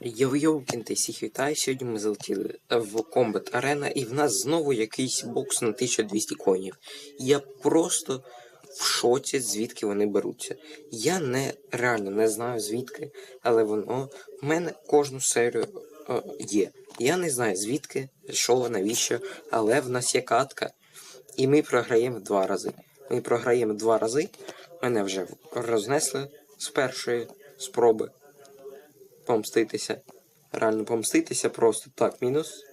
Йоу-йоу, кінти, всіх вітаю. Сьогодні ми залетіли в Combat Arena і в нас знову якийсь бокс на 1200 коїнів. Я просто в шоці, звідки вони беруться. Я не реально не знаю звідки, але воно в мене кожну серію е, є. Я не знаю звідки, що, навіщо, але в нас є катка, і ми програємо два рази. Ми програємо два рази. Мене вже рознесли з першої спроби помститися. Реально помститися просто. Так, мінус.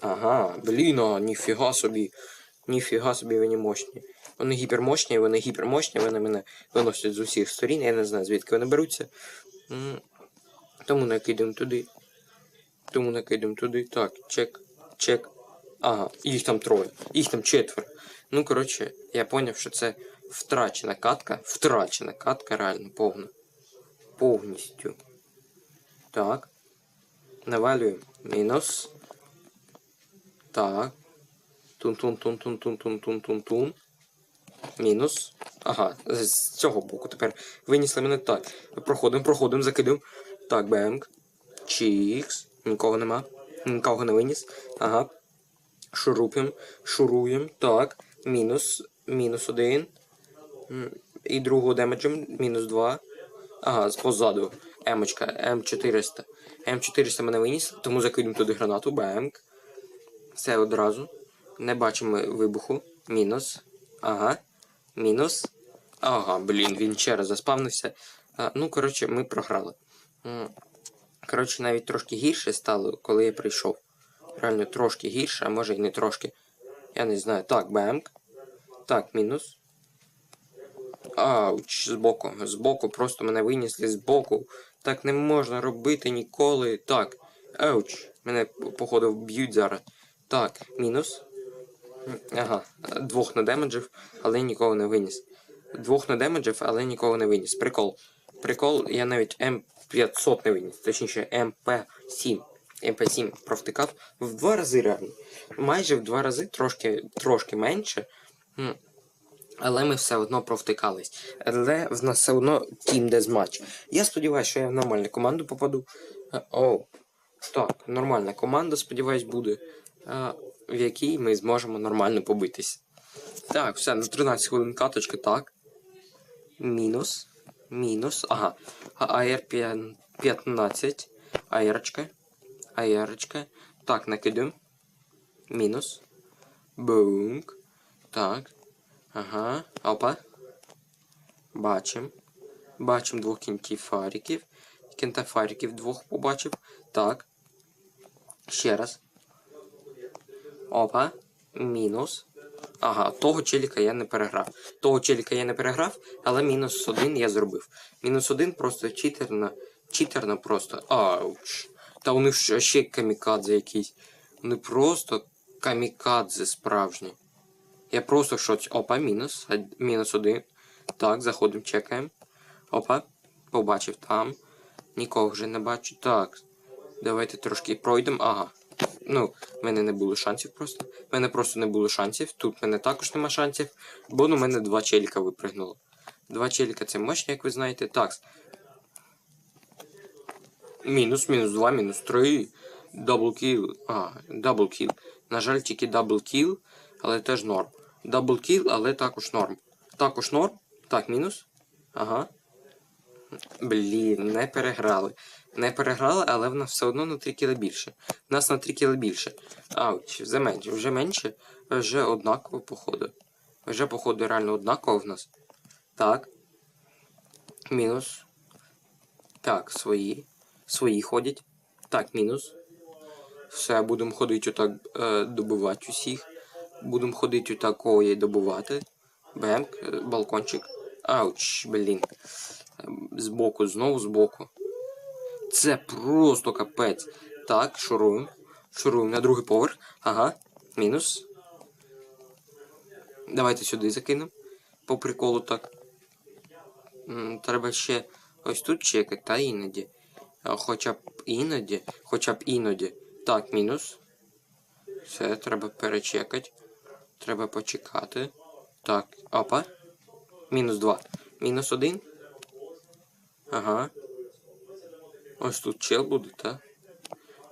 Ага, блін, а, ніфіга собі. Ніфіга собі вони мощні. Вони гіпермощні, вони гіпермощні, вони мене виносять з усіх сторін, я не знаю, звідки вони беруться. Тому накидаємо туди. Тому накидаємо туди. Так, чек, чек. Ага, їх там троє, їх там четверо. Ну, коротше, я поняв, що це втрачена катка. Втрачена катка, реально, повна. Повністю. Так. Навалюємо. Мінус. Так. Тун-тун-тун-тун-тун-тун-тун-тун. Мінус. Ага, з цього боку тепер винісли мене так. Проходимо, проходимо, закидуємо. Так, бенг. Чікс. Нікого нема. Нікого не виніс. Ага. Шурупим. Шуруємо. Так. Мінус. Мінус один. І другого демеджем. Мінус два. Ага, позаду. Емочка, М400. М400 мене виніс, тому закидуємо туди гранату. Бемк. Все одразу. Не бачимо вибуху. Мінус. Ага. Мінус. Ага, блін, він ще раз заспавнився. А, ну, коротше, ми програли. Коротше, навіть трошки гірше стало, коли я прийшов. Реально трошки гірше, а може і не трошки. Я не знаю. Так, бемк. Так, мінус. Ауч, збоку, збоку, просто мене винесли збоку. Так не можна робити ніколи. Так. Ауч. Мене, походу, б'ють зараз. Так, мінус. Ага, двох надемеджив, але нікого не виніс. Двох надемеджив, але нікого не виніс. Прикол. Прикол, я навіть М500 не виніс, точніше МП7. МП7 провтикав в два рази реально. Майже в два рази, трошки, трошки менше. Але ми все одно провтикались. Але в нас все одно тім дезматч. Я сподіваюся, що я в нормальну команду попаду. Е, О, так, нормальна команда, сподіваюсь, буде, е, в якій ми зможемо нормально побитись. Так, все, на 13 хвилин каточка, так. Мінус. Мінус. Ага. АР 15. АРочка. АРочка. Так, накидуємо. Мінус. Бунк. Так. Ага. Опа. Бачим. Бачим двох кінтів фариків. Кінта фариків двох побачив. Так. Ще раз. Опа. Мінус. Ага, того челіка я не переграв. Того челіка я не переграв, але мінус один я зробив. Мінус один просто читерно. Читерно просто. Ауч. Та вони ж ще камікадзе якісь. Вони просто камікадзе справжні. Я просто в шоці. Опа, мінус. Мінус один. Так, заходимо, чекаємо. Опа. Побачив там. Нікого вже не бачу. Так. Давайте трошки пройдемо. Ага. Ну, в мене не було шансів просто. В мене просто не було шансів. Тут в мене також нема шансів. Бо ну, в мене два челіка випригнуло. Два челіка це мощні, як ви знаєте. Так. Мінус, мінус два, мінус три. Даблкіл. А, даблкіл. На жаль, тільки даблкіл, але теж норм. Даблкіл, але також норм. Також норм. Так, мінус. Ага. Блін, не переграли. Не переграли, але в нас все одно на 3 кіли більше. В нас на 3 кіли більше. Ауч, вже менше, вже менше, вже однаково, походу. Вже, походу, реально однаково в нас. Так. Мінус. Так, свої. Свої ходять. Так, мінус. Все, будемо ходити отак е, добивати усіх. Будемо ходити отак і добивати. Бемк, е, балкончик. Ауч, блін. Збоку, знову збоку. Це просто капець. Так, шуруємо. Шуруємо на другий поверх. Ага. Мінус. Давайте сюди закинемо. По приколу так. Треба ще ось тут чекати, та іноді. Хоча б іноді. Хоча б іноді. Так, мінус. Все, треба перечекати. Треба почекати. Так, опа. Мінус два. Мінус один. Ага. Ось тут чел буде, так?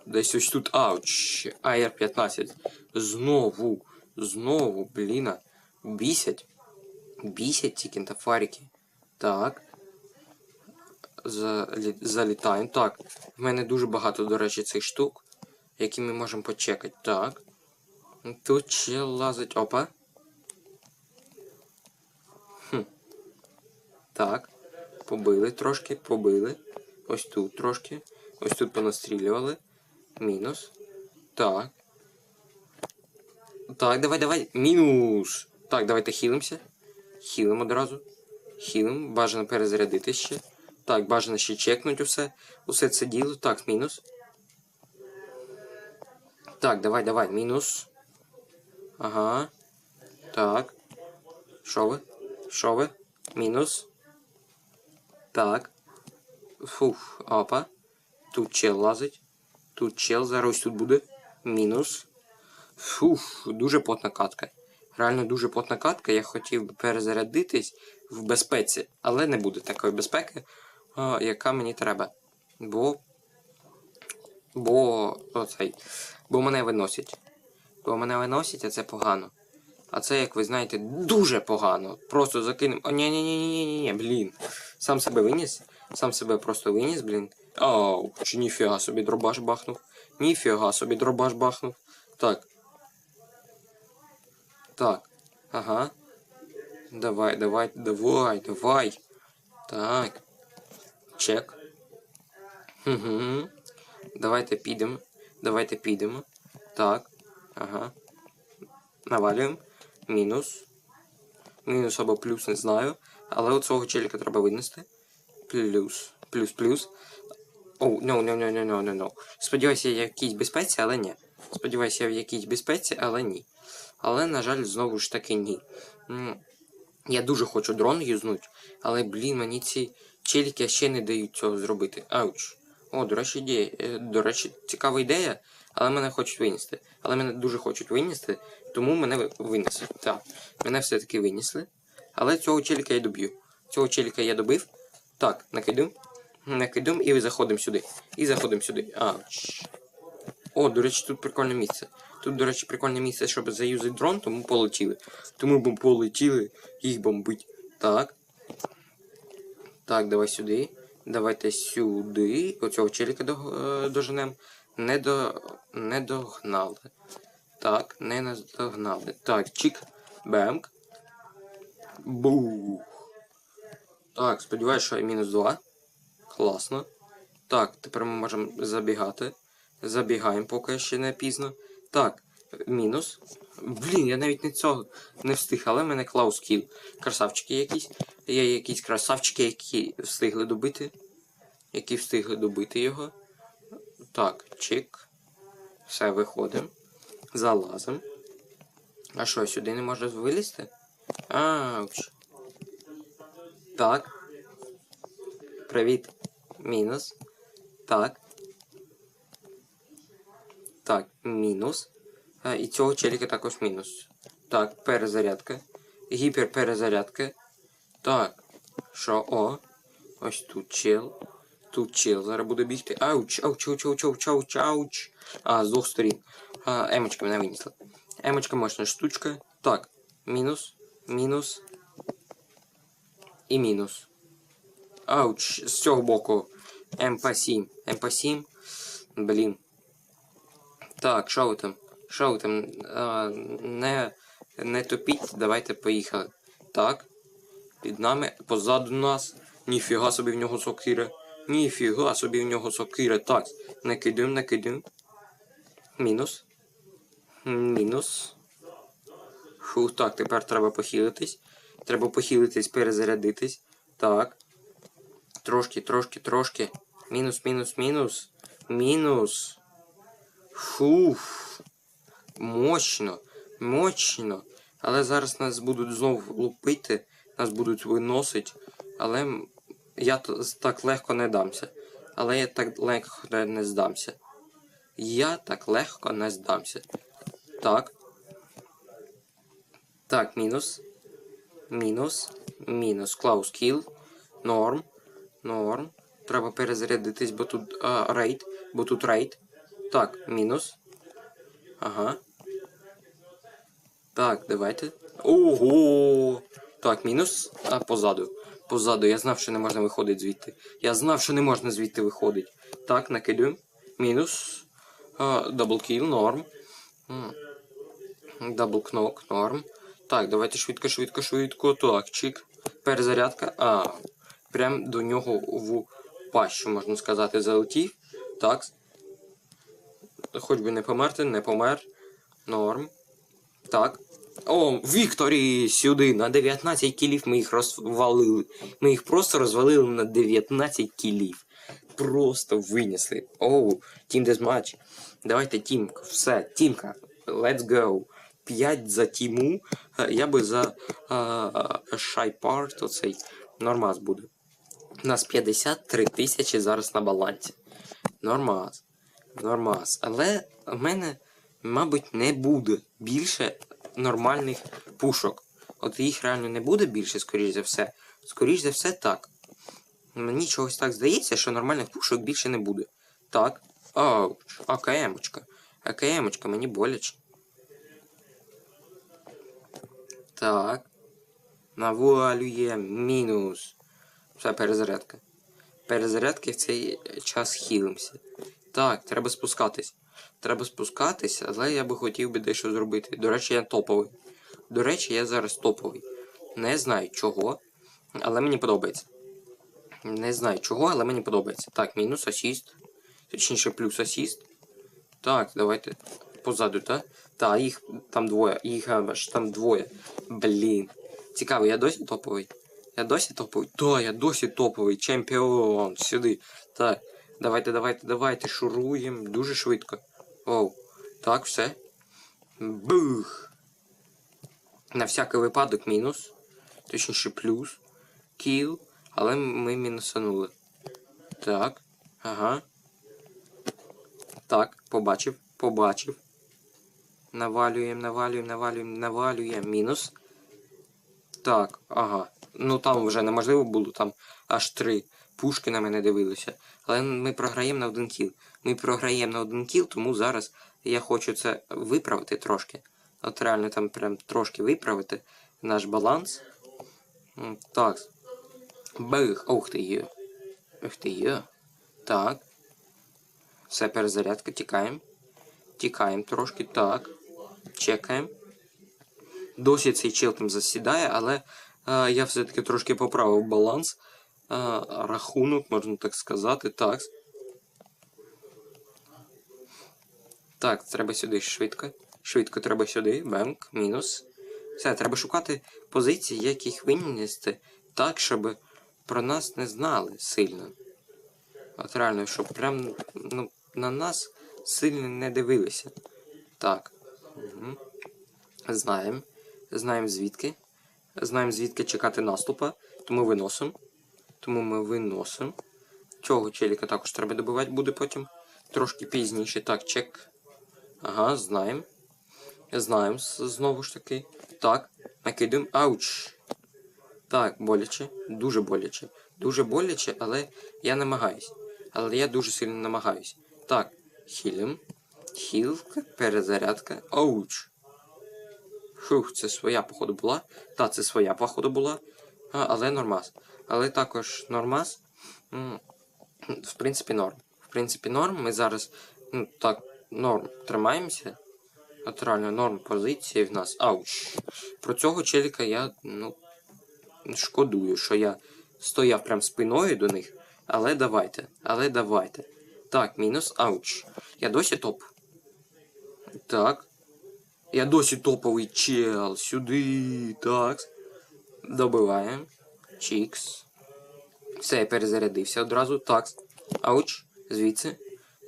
Десь ось тут. Ауч. АР-15. Знову. Знову, бліна. Бісять. Бісять ці кентафарики. Так. Залі... Залітаємо. Так. В мене дуже багато, до речі, цих штук, які ми можемо почекати. Так. Тут чел лазить. Опа. Хм. Так. Побили трошки, побили. Ось тут трошки. Ось тут понастрілювали. Мінус. Так. Так, давай, давай. Мінус. Так, давайте хілимося. Хілимо одразу. Хілим. Бажано перезарядити ще. Так, бажано ще чекнуть усе. Усе це діло. Так, мінус. Так, давай, давай. Мінус. Ага. Так. Що ви? Що ви? Мінус. Так. Фух, опа. Тут чел лазить. Тут чел, зараз тут буде. Мінус. Фух, дуже потна катка. Реально дуже потна катка. Я хотів би перезарядитись в безпеці, але не буде такої безпеки, яка мені треба. Бо. Бо. Оцей. Бо мене виносять. Бо мене виносять, а це погано. А це, як ви знаєте, дуже погано. Просто закинемо. О, ні ні ні ні ні ні блін. Сам себе виніс. Сам себе просто виніс, блін. Ау, чи ніфіга собі дробаш бахнув. Ніфіга собі дробаш бахнув. Так. Так. Ага. Давай, давай, давай, давай. Так. Чек. Угу. Давайте підемо. Давайте підемо. Так. Ага. Навалюємо. Мінус. Мінус або плюс, не знаю. Але от цього челіка треба винести. Плюс. Плюс, плюс. Оу, no, no, no, no, no, no, no. Сподіваюся, я в якійсь безпеці, але ні. Сподіваюся, я в якійсь безпеці, але ні. Але, на жаль, знову ж таки ні. Я дуже хочу дрон юзнуть, але, блін, мені ці челіки ще не дають цього зробити. Ауч. О, до речі, ідея. До речі, цікава ідея, але мене хочуть винести. Але мене дуже хочуть винести, тому мене винесли. Так, мене все-таки винесли. Але цього челіка я доб'ю. Цього челіка я добив. Так, накидуємо. Накидуємо і заходимо сюди. І заходимо сюди. Ауч. О, до речі, тут прикольне місце. Тут, до речі, прикольне місце, щоб заюзати дрон, тому полетіли. Тому ми полетіли їх бомбить. Так. Так, давай сюди. Давайте сюди. Оцього челіка е, доженем. Не до. Не догнали. Так, не наздогнали. Так, чик. Бемк. Бух. Так, сподіваюся, що мінус 2. Класно. Так, тепер ми можемо забігати. Забігаємо, поки ще не пізно. Так, мінус. Блін, я навіть не цього не встиг, але в мене Клаус кіл. Красавчики якісь. Є якісь красавчики, які встигли добити. Які встигли добити його. Так, чик. Все, виходимо. Залазимо. А що, сюди не можна вилізти? Ауч. Так. Привіт. Мінус. Так. Так, мінус. А, і цього челіка також мінус. Так, перезарядка. Гіперперезарядка. Так. Що? О. Ось тут чел. Тут чел. Зараз буде бігти. Ауч, ауч, ауч, ауч, ауч, ауч, ауч. А, з двох сторін. А, емочка мене винесла. Емочка мощна штучка. Так. Мінус. Мінус. І мінус. Ауч. З цього боку. МП7. МП7. Блін. Так, що ви там? Що ви там? А, не, не топіть, давайте поїхали. Так. Під нами, позаду нас. Ніфіга собі в нього сокира. Ніфіга собі в нього сокира. Так, накидуємо, накидуємо. Мінус. Мінус. Фух, так, тепер треба похилитись. Треба похилитись, перезарядитись. Так. Трошки, трошки, трошки. Мінус, мінус, мінус. Мінус. Фух. Мощно. Мощно. Але зараз нас будуть знову лупити, нас будуть виносити. Але я так легко не дамся. Але я так легко не- здамся. Я так легко не здамся. Так. Так, мінус. Мінус. Мінус. Клаус кіл. Норм. Норм. Треба перезарядитись, бо тут а, рейд. Бо тут рейд. Так, мінус. Ага. Так, давайте. Ого! Так, мінус. А, позаду. Позаду. Я знав, що не можна виходити звідти. Я знав, що не можна звідти виходити. Так, накидуємо. Мінус. Даблкіл, норм. Даблкнок, норм. Так, давайте швидко, швидко, швидко. Так, чик. Перезарядка. А, прям до нього в пащу, можна сказати, залетів. Так. Хоч би не померти, не помер. Норм. Так. О, Вікторі! Сюди! На 19 кілів ми їх розвалили. Ми їх просто розвалили на 19 кілів. Просто винесли. Оу, тім дезматч. Давайте тімка. Все, тімка. Let's go. 5 за тіму. Е, Я би за шайпарт оцей нормаз буде. У нас 53 тисячі зараз на балансі. Нормаз. Нормаз. Але в мене, мабуть, не буде більше нормальних пушок. От їх реально не буде більше, скоріш за все. Скоріш за все, так. Мені чогось так здається, що нормальних пушок більше не буде. Так. Ауч, АКМочка. АКМочка, мені боляче. Так. Навуалює мінус. Все, перезарядка. Перезарядки в цей час хілимося. Так, треба спускатись. Треба спускатись, але я би хотів би дещо зробити. До речі, я топовий. До речі, я зараз топовий. Не знаю чого, але мені подобається. Не знаю чого, але мені подобається. Так, мінус асіст. Точніше, плюс асіст. Так, давайте позаду, так? Так, їх там двоє. Їх аж там двоє. Блін. Цікаво, я досі топовий. Я досі топовий? Так, я досі топовий. Чемпіон. Сюди. Так. Давайте, давайте, давайте. Шуруємо. Дуже швидко. Оу. Так, все. Бух. На всякий випадок мінус. Точніше, плюс. Кіл. Але ми мінусанули. Так. Ага. Так, побачив, побачив. Навалюємо, навалюємо, навалюємо, навалюємо. Мінус. Так, ага. Ну там вже неможливо було, там аж три пушки на мене дивилися. Але ми програємо на один кіл. Ми програємо на один кіл, тому зараз я хочу це виправити трошки. От реально там прям трошки виправити наш баланс. Так. Бих. Ух ти є. Ух ти є. Так. Все, перезарядка, тікаємо. Тікаємо трошки, так. Чекаємо. Досі цей чел там засідає, але е, я все-таки трошки поправив баланс. Е, рахунок, можна так сказати. Так. Так, треба сюди швидко. Швидко треба сюди. Бенк, мінус. Все, треба шукати позиції, як їх винести так, щоб про нас не знали сильно. От реально, щоб прям ну, на нас сильно не дивилися. Так. Угу. Знаємо. Знаємо звідки. Знаємо звідки чекати наступа. Тому виносимо. Тому ми виносимо. Цього челіка також треба добивати буде потім. Трошки пізніше. Так, чек. Ага, знаємо. Знаємо знову ж таки. Так, накидаємо. Ауч. Так, боляче. Дуже боляче. Дуже боляче, але я намагаюсь. Але я дуже сильно намагаюсь. Так, хілім. Хілка, перезарядка. Ауч. Фух, це своя, походу, була. Та, це своя, походу, була. А, але нормас. Але також нормас. В принципі, норм. В принципі, норм. Ми зараз ну, так, норм тримаємося. От реально норм позиції в нас. Ауч. Про цього челіка я, ну, шкодую, що я стояв прям спиною до них. Але давайте. Але давайте. Так, мінус ауч. Я досі топ. Так. Я досі топовий чел. Сюди. Так. Добиваємо. Чікс. Все, я перезарядився одразу. Так. Ауч. Звідси.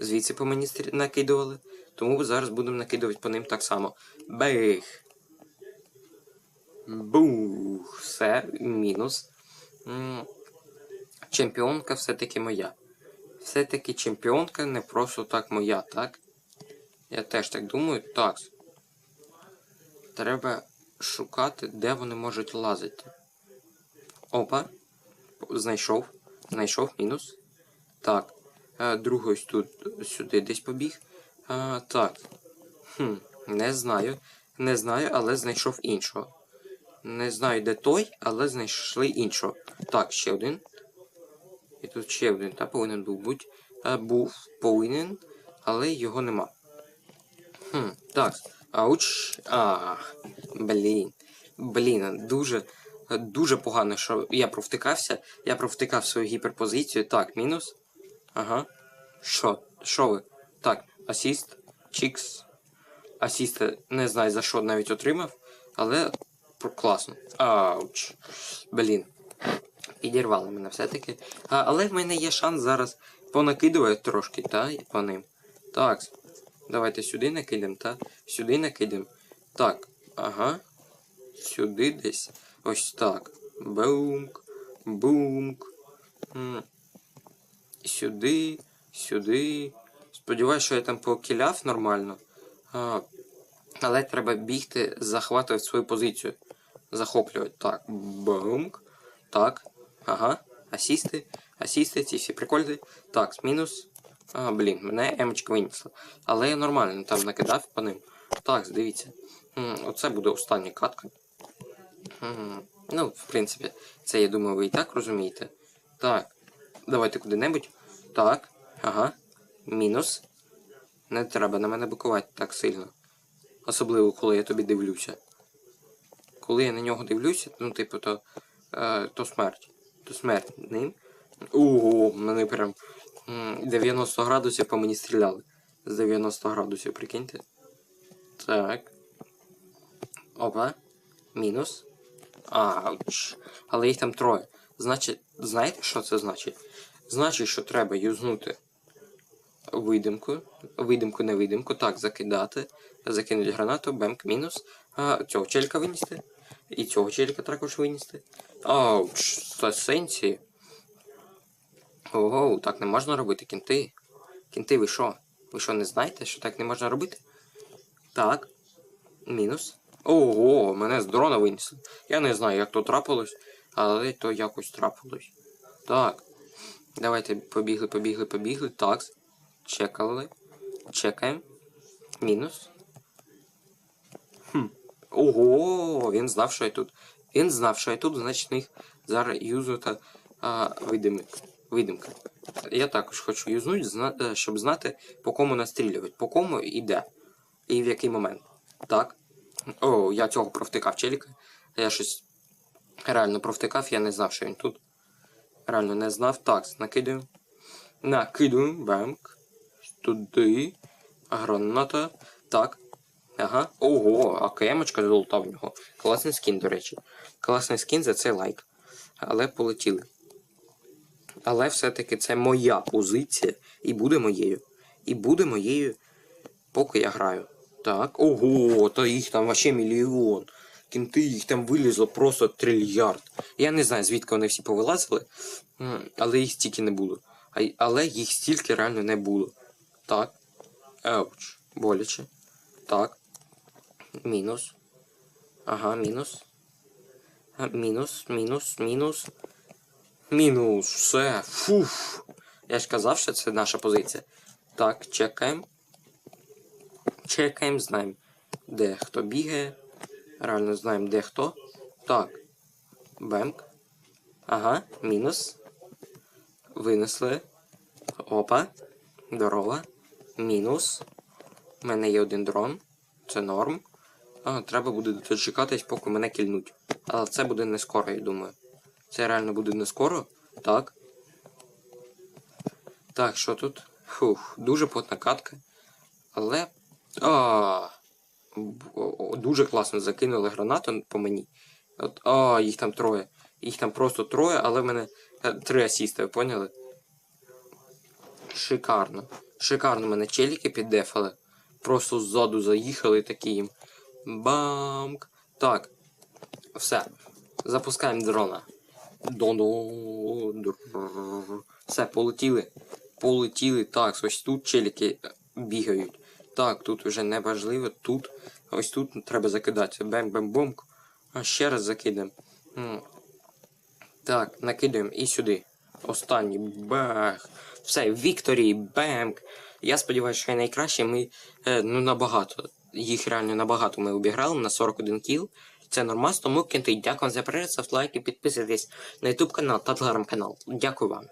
Звідси по мені накидували. Тому зараз будемо накидувати по ним так само. Бех. Бух. Все. Мінус. Чемпіонка все-таки моя. Все-таки чемпіонка не просто так моя, так? Я теж так думаю. Так. Треба шукати, де вони можуть лазити. Опа. Знайшов. Знайшов мінус. Так. Другий тут сюди десь побіг. А, так. Хм, не знаю. Не знаю, але знайшов іншого. Не знаю, де той, але знайшли іншого. Так, ще один. І тут ще один, та повинен був бути. Е, був повинен, але його нема. Хм, так. Ауч. А, блін. Блін, дуже, дуже погано, що я провтикався. Я провтикав свою гіперпозицію. Так, мінус. Ага. Що? Що ви? Так, асіст, чікс. Асіст не знаю за що навіть отримав, але класно. Ауч. Блін. Підірвали мене все-таки. Але в мене є шанс зараз понакидувати трошки, та, по ним. Так. Давайте сюди накидемо, та? Сюди накидемо. Так, ага. Сюди десь. Ось так. Бумк. Бумк. Сюди. Сюди. Сподіваюсь, що я там покіляв нормально. Але треба бігти, захватувати свою позицію. Захоплювати. Так. Бумк. Так. Ага. Асісти. Асісти, ці всі прикольні. Так, мінус. А, блін, мене емочка винесла. Але я нормально там накидав по ним. Так, дивіться. Оце буде остання катка. Ну, в принципі, це я думаю, ви і так розумієте. Так. Давайте куди-небудь. Так. Ага. Мінус. Не треба на мене бикувати так сильно. Особливо, коли я тобі дивлюся. Коли я на нього дивлюся, ну, типу, то, е, то смерть. То смерть ним. Ого, мене прям 90 градусів по мені стріляли. З 90 градусів, прикиньте. Так. Опа. Мінус. Ауч. Але їх там троє. Значить, знаєте, що це значить? Значить, що треба юзнути видимку. Видимку, невидимку. Так, закидати. Закинути гранату, бемк, мінус. А, цього челіка винести. І цього челіка також винести. Ауч, це сенсі. Ого, так не можна робити, кінти. Кінти, ви що? Ви що, не знаєте, що так не можна робити? Так. Мінус. Ого, мене з дрона винесли. Я не знаю, як то трапилось, але то якось трапилось. Так. Давайте побігли, побігли, побігли. Так. Чекали. Чекаємо. Мінус. Хм. Ого, він знав, що я тут. Він знав, що я тут, значить їх зараз видимик. видимка. Я також хочу юзнути, зна- е, щоб знати, по кому настрілювати, по кому і де. І в який момент. Так. О, я цього провтикав челіка. Я щось реально провтикав, я не знав, що він тут. Реально не знав. Так, накидаю. Накидаю. Бемк. Туди. Граната. Так. Ага. Ого, а кемочка золота в нього. Класний скін, до речі. Класний скін за цей лайк. Але полетіли. Але все-таки це моя позиція. І буде моєю. І буде моєю, поки я граю. Так. Ого, та їх там вообще мільйон. Кінти їх там вилізло просто трильярд. Я не знаю, звідки вони всі повилазили, але їх стільки не було. Але їх стільки реально не було. Так. Ауч. Боляче. Так. Мінус. Ага, мінус. Мінус, мінус, мінус. Мінус. Все. Фуф. Я ж казав, що це наша позиція. Так, чекаємо. Чекаємо, знаємо, де хто бігає. Реально знаємо, де хто. Так. Бемк. Ага, мінус. Винесли. Опа. Здорово. Мінус. У мене є один дрон. Це норм. А, треба буде дочекатись, поки мене кільнуть. Але це буде не скоро, я думаю. Це реально буде не скоро. Так. Так, що тут? Фух, дуже плотна катка. Але. А, дуже класно закинули гранату по мені. От, а, їх там троє. Їх там просто троє, але в мене е, три асісти, ви поняли? Шикарно. Шикарно мене челіки піддефали. Просто ззаду заїхали такі їм. Бамк. Так. Все. Запускаємо дрона. Все, полетіли. Полетіли. Так, ось тут челіки е, бігають. Так, тут вже не важливо. Тут. Ось тут треба закидати. Бем-бем-бомк. А ще раз закидаємо. Так, накидаємо і сюди. Останній. Бах. Все, Вікторі, Бемк. Я сподіваюся, що найкраще. Ми е, ну набагато. Їх реально набагато ми обіграли на 41 кіл. Це нормас, тому кінти. Дякую за перегляд, ставте лайки, підписуйтесь на YouTube канал та телеграм канал. Дякую вам.